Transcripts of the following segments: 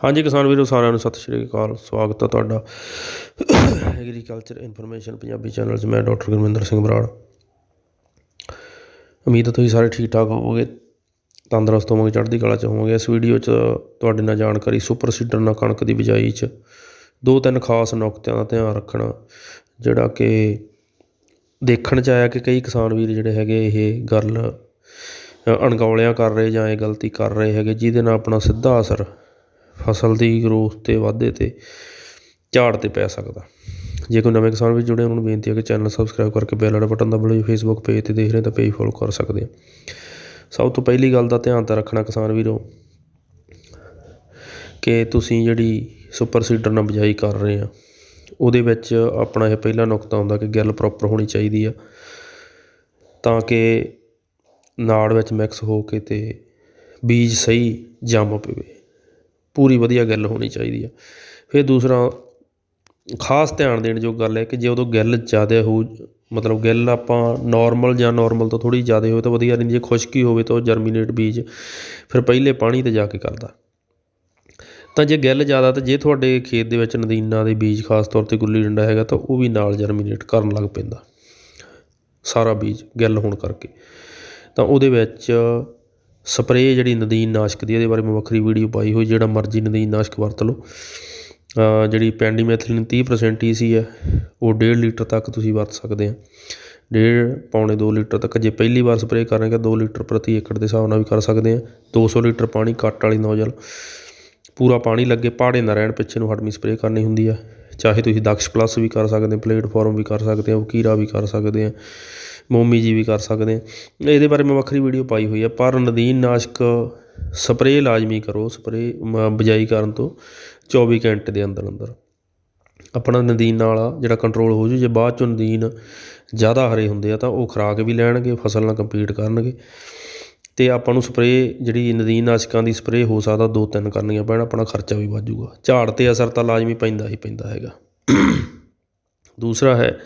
ਹਾਂਜੀ ਕਿਸਾਨ ਵੀਰੋ, ਸਾਰਿਆਂ ਨੂੰ ਸਤਿ ਸ਼੍ਰੀ ਅਕਾਲ। ਸਵਾਗਤ ਹੈ ਤੁਹਾਡਾ ਐਗਰੀਕਲਚਰ ਇਨਫੋਰਮੇਸ਼ਨ ਪੰਜਾਬੀ ਚੈਨਲ 'ਚ। ਮੈਂ ਡਾਕਟਰ ਗੁਰਮਿੰਦਰ ਸਿੰਘ ਬਰਾੜ। ਉਮੀਦ ਹੈ ਤੁਸੀਂ ਸਾਰੇ ਠੀਕ ਠਾਕ ਹੋਵੋਗੇ, ਤੰਦਰੁਸਤ ਹੋਵੋਗੇ, ਚੜ੍ਹਦੀ ਕਲਾ 'ਚ ਹੋਵੋਗੇ। ਇਸ ਵੀਡੀਓ 'ਚ ਤੁਹਾਡੇ ਨਾਲ ਜਾਣਕਾਰੀ ਸੁਪਰ ਸੀਡਰ ਨਾਲ ਕਣਕ ਦੀ ਬਿਜਾਈ 'ਚ ਦੋ ਤਿੰਨ ਖਾਸ ਨੁਕਤਿਆਂ ਦਾ ਧਿਆਨ ਰੱਖਣਾ, ਜਿਹੜਾ ਕਿ ਦੇਖਣ 'ਚ ਆਇਆ ਕਿ ਕਈ ਕਿਸਾਨ ਵੀਰ ਜਿਹੜੇ ਹੈਗੇ ਇਹ ਗੱਲ ਅਣਗੌਲਿਆਂ ਕਰ ਰਹੇ ਜਾਂ ਇਹ ਗਲਤੀ ਕਰ ਰਹੇ ਹੈਗੇ, ਜਿਹਦੇ ਨਾਲ ਆਪਣਾ ਸਿੱਧਾ ਅਸਰ ਫਸਲ ਦੀ ਗਰੋਥ ਤੇ ਵਾਧੇ ਤੇ ਝਾੜ ਤੇ ਪੈ ਸਕਦਾ। ਜੇ ਕੋਈ ਨਵੇਂ ਕਿਸਾਨ ਵੀ ਜੁੜੇ ਉਹਨਾਂ ਨੂੰ ਬੇਨਤੀ ਹੈ ਕਿ ਚੈਨਲ ਸਬਸਕ੍ਰਾਈਬ ਕਰਕੇ ਬੈਲ ਵਾਲਾ ਬਟਨ ਦਬਾਓ ਜੀ ਫੇਸਬੁੱਕ ਪੇਜ ਤੇ ਦੇਖ ਰਹੇ ਤਾਂ ਪੇਜ ਫੋਲੋ ਕਰ ਸਕਦੇ ਆ ਸਭ ਤੋਂ ਪਹਿਲੀ ਗੱਲ ਦਾ ਧਿਆਨ ਤਾਂ ਰੱਖਣਾ ਕਿਸਾਨ ਵੀਰੋ ਕਿ ਤੁਸੀਂ ਜਿਹੜੀ ਸੁਪਰ ਸੀਡਰ ਨਾਲ ਬਿਜਾਈ ਕਰ ਰਹੇ ਆ, ਉਹਦੇ ਵਿੱਚ ਆਪਣਾ ਇਹ ਪਹਿਲਾ ਨੁਕਤਾ ਹੁੰਦਾ ਕਿ ਗਿੱਲ ਪ੍ਰੋਪਰ ਹੋਣੀ ਚਾਹੀਦੀ ਆ, ਤਾਂ ਕਿ ਨਾੜ ਵਿੱਚ ਮਿਕਸ ਹੋ ਕੇ ਤੇ ਬੀਜ ਸਹੀ ਜੰਮ ਪਵੇ। ਪੂਰੀ ਵਧੀਆ ਗੱਲ ਹੋਣੀ ਚਾਹੀਦੀ ਆ। ਫਿਰ ਦੂਸਰਾ, ਖਾਸ ਧਿਆਨ ਦੇਣ ਜੋ ਗੱਲ ਹੈ ਕਿ ਜੇ ਉਦੋਂ ਗਿੱਲ ਜ਼ਿਆਦਾ ਹੋ, ਮਤਲਬ ਗਿੱਲ ਆਪਾਂ ਨਾਰਮਲ ਜਾਂ ਨਾਰਮਲ ਤੋਂ ਥੋੜੀ ਜ਼ਿਆਦਾ ਹੋਵੇ ਤਾਂ ਵਧੀਆ ਰਹਿੰਦੀ ਜੇ ਖੁਸ਼ਕੀ ਹੋਵੇ ਤਾਂ ਉਹ ਜਰਮੀਨੇਟ ਬੀਜ ਫਿਰ ਪਹਿਲੇ ਪਾਣੀ ਤੇ ਜਾ ਕੇ ਕਰਦਾ। ਤਾਂ ਜੇ ਗਿੱਲ ਜ਼ਿਆਦਾ ਤਾਂ ਜੇ ਤੁਹਾਡੇ ਖੇਤ ਦੇ ਵਿੱਚ ਨਦੀਨਾਂ ਦੇ ਬੀਜ ਖਾਸ ਤੌਰ ਤੇ ਗੁੱਲੀ ਡੰਡਾ ਹੈਗਾ ਤਾਂ ਉਹ ਵੀ ਨਾਲ ਜਰਮੀਨੇਟ ਕਰਨ ਲੱਗ ਪੈਂਦਾ। ਸਾਰਾ ਬੀਜ ਗਿੱਲ ਹੋਣ ਕਰਕੇ। ਤਾਂ ਉਹਦੇ ਵਿੱਚ ਸਪਰੇਅ ਜਿਹੜੀ ਨਦੀਨ ਨਾਸ਼ਕ ਦੀ ਇਹਦੇ ਬਾਰੇ ਮੈਂ ਵੱਖਰੀ ਵੀਡੀਓ ਪਾਈ ਹੋਈ, ਜਿਹੜਾ ਮਰਜ਼ੀ ਨਦੀਨ ਨਾਸ਼ਕ ਵਰਤ ਲਓ। ਜਿਹੜੀ ਪੈਂਡੀਮੈਥਲਿਨ 30% ਹੀ ਸੀ ਹੈ ਉਹ 1.5 ਲੀਟਰ ਤੱਕ ਤੁਸੀਂ ਵਰਤ ਸਕਦੇ ਆ। ਡੇਢ ਪੌਣੇ 2 ਲੀਟਰ ਤੱਕ, ਜੇ ਪਹਿਲੀ ਵਾਰ ਸਪਰੇਅ ਕਰਾਂਗੇ 2 ਲੀਟਰ ਪ੍ਰਤੀ ਏਕੜ ਦੇ ਹਿਸਾਬ ਨਾਲ ਵੀ ਕਰ ਸਕਦੇ ਆ। 200 ਲੀਟਰ ਪਾਣੀ ਕੱਟ ਵਾਲੀ ਨੋਜ਼ਲ। ਪੂਰਾ ਪਾਣੀ ਲੱਗੇ, ਪਾੜੇ ਨਾ ਰਹਿਣ ਪਿੱਛੇ ਨੂੰ ਹਟਮੀ ਸਪਰੇਅ ਕਰਨੀ ਹੁੰਦੀ ਆ। ਚਾਹੇ ਤੁਸੀਂ ਦਕਸ਼ ਪਲੱਸ ਵੀ ਕਰ ਸਕਦੇ ਆ ਪਲੇਟਫਾਰਮ ਵੀ ਕਰ ਸਕਦੇ ਆ, ਵਕੀਰਾ ਵੀ ਕਰ ਸਕਦੇ ਆ। ਮੋਮੀ ਜੀ ਵੀ ਕਰ ਸਕਦੇ ਆ। ਇਹਦੇ ਬਾਰੇ ਮੈਂ ਵੱਖਰੀ ਵੀਡੀਓ ਪਾਈ ਹੋਈ ਆ। ਪਰ ਨਦੀਨ ਨਾਸ਼ਕ ਸਪਰੇਅ ਲਾਜ਼ਮੀ ਕਰੋ, ਸਪਰੇਅ ਬਿਜਾਈ ਕਰਨ ਤੋਂ 24 ਘੰਟੇ ਦੇ ਅੰਦਰ ਅੰਦਰ। ਆਪਣਾ ਨਦੀਨ ਨਾਲ ਆ, ਜਿਹੜਾ ਕੰਟਰੋਲ ਹੋ ਜੂ, ਜੇ ਬਾਅਦ ਚੋਂ ਨਦੀਨ ਜ਼ਿਆਦਾ ਹਰੇ ਹੁੰਦੇ ਆ ਤਾਂ ਉਹ ਖੁਰਾਕ ਵੀ ਲੈਣਗੇ, ਫਸਲ ਨਾਲ ਕੰਪੀਟ ਕਰਨਗੇ। ਤੇ ਆਪਾਂ ਨੂੰ ਸਪਰੇਅ, ਜਿਹੜੀ ਨਦੀਨ ਨਾਸ਼ਕਾਂ ਦੀ ਸਪਰੇਅ ਹੋ ਸਕਦਾ, ਦੋ ਤਿੰਨ ਕਰਨੀਆਂ ਪੈਣ, ਆਪਣਾ ਖਰਚਾ ਵੀ ਵੱਧ ਜਾਊਗਾ ਝਾੜ ਤੇ ਅਸਰ ਤਾਂ ਲਾਜ਼ਮੀ ਪੈਂਦਾ ਹੀ ਪੈਂਦਾ ਹੈਗਾ। ਦੂਸਰਾ ਹੈ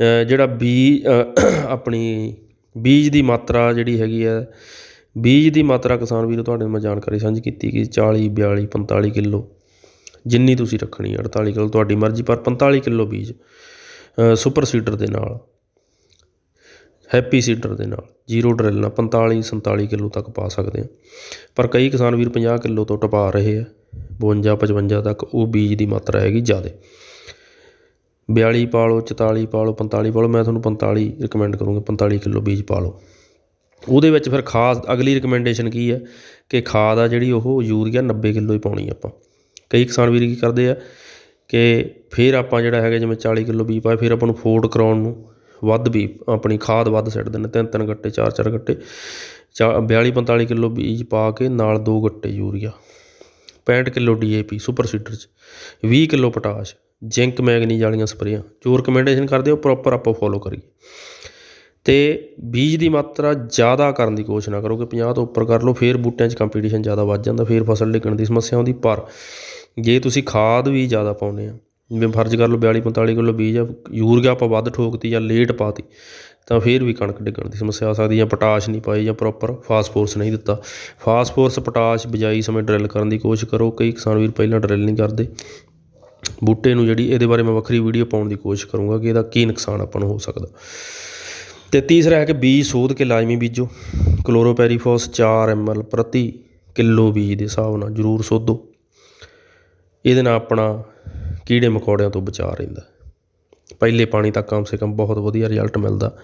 ਜਿਹੜਾ ਬੀ ਆਪਣੀ ਬੀਜ ਦੀ ਮਾਤਰਾ ਜਿਹੜੀ ਹੈਗੀ ਹੈ, ਬੀਜ ਦੀ ਮਾਤਰਾ ਕਿਸਾਨ ਵੀਰੋ ਤੁਹਾਡੇ ਨਾਲ ਮੈਂ ਜਾਣਕਾਰੀ ਸਾਂਝੀ ਕੀਤੀ ਕਿ 40 42 45 ਕਿਲੋ ਜਿੰਨੀ ਤੁਸੀਂ ਰੱਖਣੀ ਹੈ 48 ਕਿਲੋ ਤੁਹਾਡੀ ਮਰਜ਼ੀ, ਪਰ 45 ਕਿਲੋ ਬੀਜ ਸੁਪਰ ਸੀਡਰ ਦੇ ਨਾਲ, ਹੈਪੀ ਸੀਡਰ ਦੇ ਨਾਲ, ਜ਼ੀਰੋ ਡਰਿਲ ਨਾਲ 45 47 ਕਿਲੋ ਤੱਕ ਪਾ ਸਕਦੇ ਆ ਪਰ ਕਈ ਕਿਸਾਨ ਵੀਰ 50 ਕਿਲੋ ਤੋਂ ਟਪਾ ਰਹੇ ਆ 52 55 ਤੱਕ ਉਹ ਬੀਜ ਦੀ ਮਾਤਰਾ ਹੈਗੀ ਜ਼ਿਆਦਾ। 42 ਪਾ ਲਓ 44 ਪਾ ਲਓ 45 ਪਾ ਲਓ, ਮੈਂ ਤੁਹਾਨੂੰ 45 ਰਿਕਮੈਂਡ ਕਰੂੰਗਾ 45 ਕਿਲੋ ਬੀਜ ਪਾ ਲਓ। ਉਹਦੇ ਵਿੱਚ ਫਿਰ ਖਾਦ, ਅਗਲੀ ਰਿਕਮੈਂਡੇਸ਼ਨ ਕੀ ਹੈ? ਕਿ ਖਾਦ ਆ ਜਿਹੜੀ ਉਹ ਯੂਰੀਆ 90 ਕਿਲੋ ਹੀ ਪਾਉਣੀ ਆਪਾਂ। ਕਈ ਕਿਸਾਨ ਵੀਰ ਕੀ ਕਰਦੇ ਆ ਕਿ ਫਿਰ ਆਪਾਂ ਜਿਹੜਾ ਹੈਗਾ, ਜਿਵੇਂ 40 ਕਿਲੋ ਬੀਜ ਪਾਏ ਫਿਰ ਆਪਾਂ ਨੂੰ ਫੋਰਡ ਕਰਾਉਣ ਨੂੰ ਵੱਧ ਵੀ ਆਪਣੀ ਖਾਦ ਵੱਧ ਸਿੱਟ ਦਿੰਦੇ ਤਿੰਨ ਤਿੰਨ ਗੱਟੇ, ਚਾਰ ਚਾਰ ਗੱਟੇ, ਚਾ 42 45 ਕਿਲੋ ਬੀਜ ਪਾ ਕੇ ਨਾਲ ਦੋ ਗੱਟੇ urea. 65 kilo DAP super seeder 'ਚ 20 ਕਿਲੋ ਪੋਟਾਸ਼। ਜ਼ਿੰਕ ਮੈਗਨੀਜ਼ ਵਾਲੀਆਂ ਸਪਰੇਆਂ। ਜੋ ਰਿਕਮੈਂਡੇਸ਼ਨ ਕਰਦੇ ਉਹ ਪ੍ਰੋਪਰ ਆਪਾਂ ਫੋਲੋ ਕਰੀਏ। ਤੇ ਬੀਜ ਦੀ ਮਾਤਰਾ ਜ਼ਿਆਦਾ ਕਰਨ ਦੀ ਕੋਸ਼ਿਸ਼ ਨਾ ਕਰੋ ਕਿ 50 ਤੋਂ ਉੱਪਰ ਕਰ ਲਓ, ਫਿਰ ਬੂਟਿਆਂ 'ਚ ਕੰਪੀਟੀਸ਼ਨ ਜ਼ਿਆਦਾ ਵੱਧ ਜਾਂਦਾ, ਫਿਰ ਫਸਲ ਡਿੱਗਣ ਦੀ ਸਮੱਸਿਆ ਆਉਂਦੀ। ਪਰ ਜੇ ਤੁਸੀਂ ਖਾਦ ਵੀ ਜ਼ਿਆਦਾ ਪਾਉਂਦੇ ਆ, ਜਿਵੇਂ ਫਰਜ਼ ਕਰ ਲਓ 42 45 ਕਿਲੋ ਬੀਜ ਆ, ਯੂਰੀਆ ਆਪਾਂ ਵੱਧ ਠੋਕਤੀ ਜਾਂ ਲੇਟ ਪਾਤੀ, ਤਾਂ ਫਿਰ ਵੀ ਕਣਕ ਡਿੱਗਣ ਦੀ ਸਮੱਸਿਆ ਆ ਸਕਦੀ ਜਾਂ ਪੋਟਾਸ਼ ਨਹੀਂ ਪਾਈ ਜਾਂ ਪ੍ਰੋਪਰ ਫਾਸਫੋਰਸ ਨਹੀਂ ਦਿੱਤਾ। ਫਾਸਫੋਰਸ ਪੋਟਾਸ਼ ਬਿਜਾਈ ਸਮੇਂ ਡਰਿਲ ਕਰਨ ਦੀ ਕੋਸ਼ਿਸ਼ ਕਰੋ। ਕਈ ਕਿਸਾਨ ਵੀਰ ਪਹਿਲਾਂ ਡਰਿਲ ਨਹੀਂ ਕਰਦੇ ਬੂਟੇ ਨੂੰ ਜਿਹੜੀ ਇਹਦੇ ਬਾਰੇ ਮੈਂ ਵੱਖਰੀ ਵੀਡੀਓ ਪਾਉਣ ਦੀ ਕੋਸ਼ਿਸ਼ ਕਰੂੰਗਾ ਕਿ ਇਹਦਾ ਕੀ ਨੁਕਸਾਨ ਆਪਾਂ ਨੂੰ ਹੋ ਸਕਦਾ। ਤੇ ਤੀਸਰਾ ਹੈ ਕਿ ਬੀਜ ਸੋਧ ਕੇ ਲਾਜ਼ਮੀ ਬੀਜੋ। ਕਲੋਰੋਪੈਰੀਫੋਸ 4 ml ਪ੍ਰਤੀ ਕਿਲੋ ਬੀਜ ਦੇ ਹਿਸਾਬ ਨਾਲ ਜ਼ਰੂਰ ਸੋਧੋ। ਇਹਦੇ ਨਾਲ ਆਪਣਾ ਕੀੜੇ ਮਕੌੜਿਆਂ ਤੋਂ ਬਚਾਅ ਰਹਿੰਦਾ। ਪਹਿਲੇ ਪਾਣੀ ਤੱਕ ਕਮ ਸੇ ਕਮ ਬਹੁਤ ਵਧੀਆ ਰਿਜ਼ਲਟ ਮਿਲਦਾ।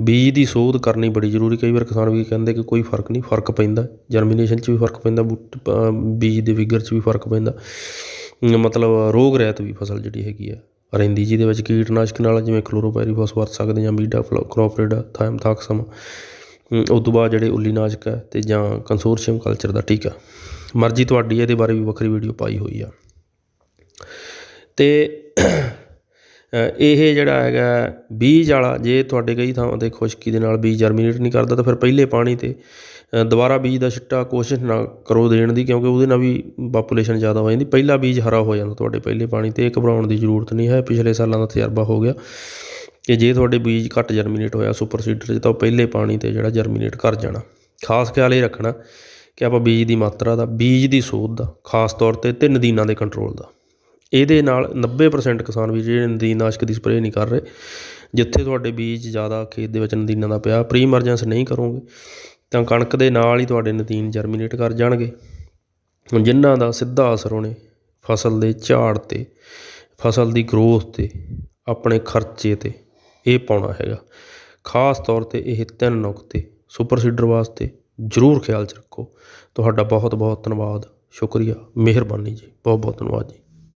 ਬੀਜ ਦੀ ਸੋਧ ਕਰਨੀ ਬੜੀ ਜ਼ਰੂਰੀ, ਕਈ ਵਾਰ ਕਿਸਾਨ ਵੀ ਕਹਿੰਦੇ ਕਿ ਕੋਈ ਫ਼ਰਕ ਨਹੀਂ, ਫ਼ਰਕ ਪੈਂਦਾ। ਜਰਮੀਨੇਸ਼ਨ 'ਚ ਵੀ ਫ਼ਰਕ ਪੈਂਦਾ, ਬੂਟ ਬੀਜ ਦੇ ਵਿਗਰ 'ਚ ਵੀ ਫ਼ਰਕ ਪੈਂਦਾ। ਮਤਲਬ ਰੋਗ ਰਹਿਤ ਵੀ ਫਸਲ ਜਿਹੜੀ ਹੈਗੀ ਆ। ਰਹਿੰਦੀ ਜਿਹਦੇ ਵਿੱਚ ਕੀਟਨਾਸ਼ਕ ਨਾਲ ਜਿਵੇਂ ਕਲੋਰੋਪੈਰੀਫੋਸ ਵਰਤ ਸਕਦੇ ਜਾਂ ਮੀਡਾ ਕ੍ਰੋਪਰੇਡਾ ਥਾਇਮਥਾਕਸਮ ਉਸ ਤੋਂ ਬਾਅਦ ਜਿਹੜੇ ਉੱਲੀ ਨਾਸ਼ਕ ਹੈ ਤੇ ਜਾਂ ਕੰਸੋਰਸ਼ੀਅਮ ਕਲਚਰ ਦਾ ਟੀਕਾ। ਮਰਜ਼ੀ ਤੁਹਾਡੀ ਹੈ, ਇਹਦੇ ਬਾਰੇ ਵੀ ਵੱਖਰੀ ਵੀਡੀਓ ਪਾਈ ਹੋਈ ਆ। ਤੇ ਇਹ ਜਿਹੜਾ ਹੈਗਾ ਬੀਜ ਵਾਲਾ, ਜੇ ਤੁਹਾਡੇ ਕਈ ਥਾਵਾਂ ਤੇ ਖੁਸ਼ਕੀ ਦੇ ਨਾਲ ਬੀਜ ਜਰਮੀਨੇਟ ਨਹੀਂ ਕਰਦਾ, ਤਾਂ ਫਿਰ ਪਹਿਲੇ ਪਾਣੀ ਤੇ ਦੁਬਾਰਾ ਬੀਜ ਦਾ ਛਿੱਟਾ ਕੋਸ਼ਿਸ਼ ਨਾ ਕਰੋ ਦੇਣ ਦੀ, ਕਿਉਂਕਿ ਉਹਦੇ ਨਾਲ ਵੀ ਪਾਪੂਲੇਸ਼ਨ ਜ਼ਿਆਦਾ ਹੋ ਜਾਂਦੀ। ਪਹਿਲਾ ਬੀਜ ਹਰਾ ਹੋ ਜਾਂਦਾ ਤੁਹਾਡੇ ਪਹਿਲੇ ਪਾਣੀ ਤੇ ਇਹ ਘਬਰਾਉਣ ਦੀ ਜ਼ਰੂਰਤ ਨਹੀਂ ਹੈ। ਪਿਛਲੇ ਸਾਲਾਂ ਦਾ ਤਜਰਬਾ ਹੋ ਗਿਆ ਕਿ ਜੇ ਤੁਹਾਡੇ ਬੀਜ ਘੱਟ ਜਰਮੀਨੇਟ ਹੋਇਆ ਸੁਪਰ ਸੀਡਰ 'ਚ ਤਾਂ ਉਹ ਪਹਿਲੇ ਪਾਣੀ ਤੇ ਜਿਹੜਾ ਜਰਮੀਨੇਟ ਕਰ ਜਾਣਾ। ਖਾਸ ਖਿਆਲ ਇਹ ਰੱਖਣਾ ਕਿ ਆਪਾਂ ਬੀਜ ਦੀ ਮਾਤਰਾ ਦਾ, ਬੀਜ ਦੀ ਸੋਧ ਦਾ, ਖਾਸ ਤੌਰ ਤੇ ਤਿੰਨ ਦਿਨਾਂ ਦੇ ਕੰਟਰੋਲ ਦਾ। ਇਹਦੇ ਨਾਲ 90% ਕਿਸਾਨ ਵੀ ਜਿਹੜੇ ਨਦੀਨਨਾਸ਼ਕ ਦੀ ਸਪਰੇਅ ਨਹੀਂ ਕਰ ਰਹੇ, ਜਿੱਥੇ ਤੁਹਾਡੇ ਬੀਜ ਜ਼ਿਆਦਾ ਖੇਤ ਦੇ ਵਿੱਚ ਨਦੀਨਾਂ ਦਾ ਪਿਆ ਪ੍ਰੀ ਐਮਰਜੈਂਸ ਨਹੀਂ ਕਰੋਗੇ, ਤਾਂ ਕਣਕ ਦੇ ਨਾਲ ਹੀ ਤੁਹਾਡੇ ਨਦੀਨ ਜਰਮੀਨੇਟ ਕਰ ਜਾਣਗੇ। ਜਿਨ੍ਹਾਂ ਦਾ ਸਿੱਧਾ ਅਸਰ ਹੋਣੇ ਫਸਲ ਦੇ ਝਾੜ 'ਤੇ, ਫਸਲ ਦੀ ਗਰੋਥ 'ਤੇ, ਆਪਣੇ ਖਰਚੇ 'ਤੇ, ਇਹ ਪਾਉਣਾ ਹੈਗਾ। ਖਾਸ ਤੌਰ 'ਤੇ ਇਹ ਤਿੰਨ ਨੁਕਤੇ ਸੁਪਰ ਸੀਡਰ ਵਾਸਤੇ ਜ਼ਰੂਰ ਖਿਆਲ 'ਚ ਰੱਖੋ। ਤੁਹਾਡਾ ਬਹੁਤ ਬਹੁਤ ਧੰਨਵਾਦ, ਸ਼ੁਕਰੀਆ, ਮਿਹਰਬਾਨੀ ਜੀ ਬਹੁਤ ਬਹੁਤ ਧੰਨਵਾਦ ਜੀ।